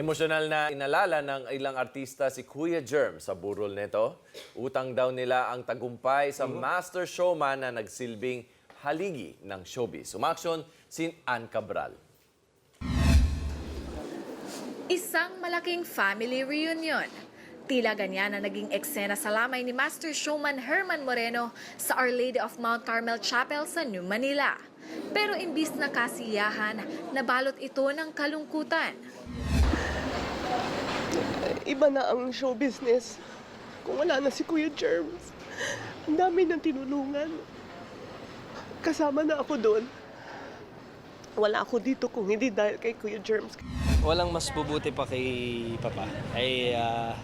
Emosyonal na inalala ng ilang artista si Kuya Germ sa burol nito. Utang daw nila ang tagumpay sa master showman na nagsilbing haligi ng showbiz. Umaksyon si Ann Cabral. Isang malaking family reunion. Tila ganyan na naging eksena sa lamay ni Master Showman Herman Moreno sa Our Lady of Mount Carmel Chapel sa New Manila. Pero imbis na kasiyahan, nabalot ito ng kalungkutan. Iba na ang show business. Kung wala na si Kuya Germs, ang dami ng tinulungan. Kasama na ako doon. Wala ako dito kung hindi dahil kay Kuya Germs. walang mas bubuti pa kay Papa. Ay, uh,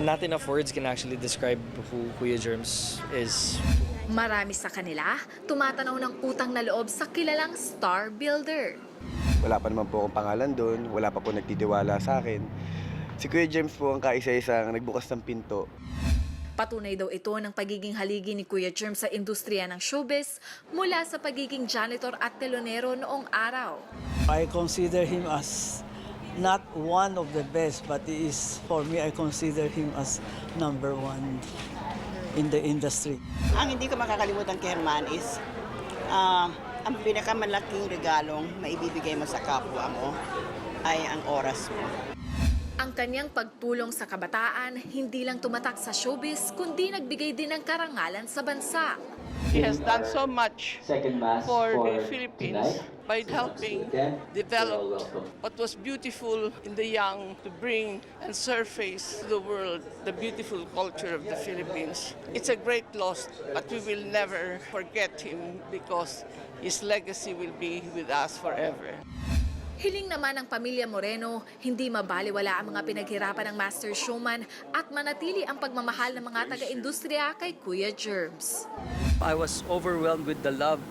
not enough words can actually describe who Kuya Germs is. Marami sa kanila, tumatanaw ng utang na loob sa kilalang star builder. Wala pa naman po akong pangalan doon, wala pa po nagtitiwala sa akin. Si Kuya James po ang kaisa-isang nagbukas ng pinto. Patunay daw ito ng pagiging haligi ni Kuya Germ sa industriya ng showbiz mula sa pagiging janitor at telonero noong araw. I consider him as not one of the best, but he is, for me, I consider him as number one in the industry. Ang hindi ko makakalimutan kay Herman is ah, ang pinakamalaking regalong maibibigay mo sa kapwa mo ay ang oras mo. Ang kanyang pagtulong sa kabataan hindi lang tumatak sa showbiz kundi nagbigay din ng karangalan sa bansa. He has done so much for the Philippines by helping develop what was beautiful in the young to bring and surface to the world the beautiful culture of the Philippines. It's a great loss, but we will never forget him because his legacy will be with us forever. Hiling naman ng pamilya Moreno, hindi mabaliwala ang mga pinaghirapan ng master showman at manatili ang pagmamahal ng mga taga-industriya kay Kuya Germs. I was overwhelmed with the love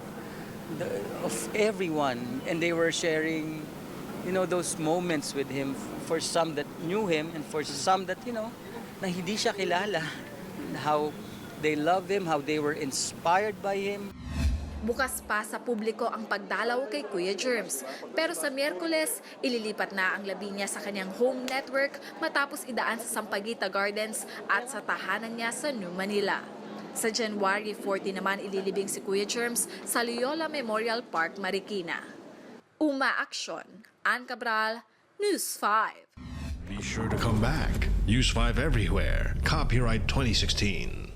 of everyone, and they were sharing, you know, those moments with him. For some that knew him, and for some that you know, na hindi siya kilala, how they love him, how they were inspired by him. Bukas pa sa publiko ang pagdalaw kay Kuya Germs. Pero sa Miyerkules, ililipat na ang labi niya sa kanyang home network matapos idaan sa Sampaguita Gardens at sa tahanan niya sa New Manila. Sa January 40 naman ililibing si Kuya Germs sa Loyola Memorial Park, Marikina. Uma Aksyon, Ann Cabral, News 5. Be sure to come back. Use 5 everywhere. Copyright 2016.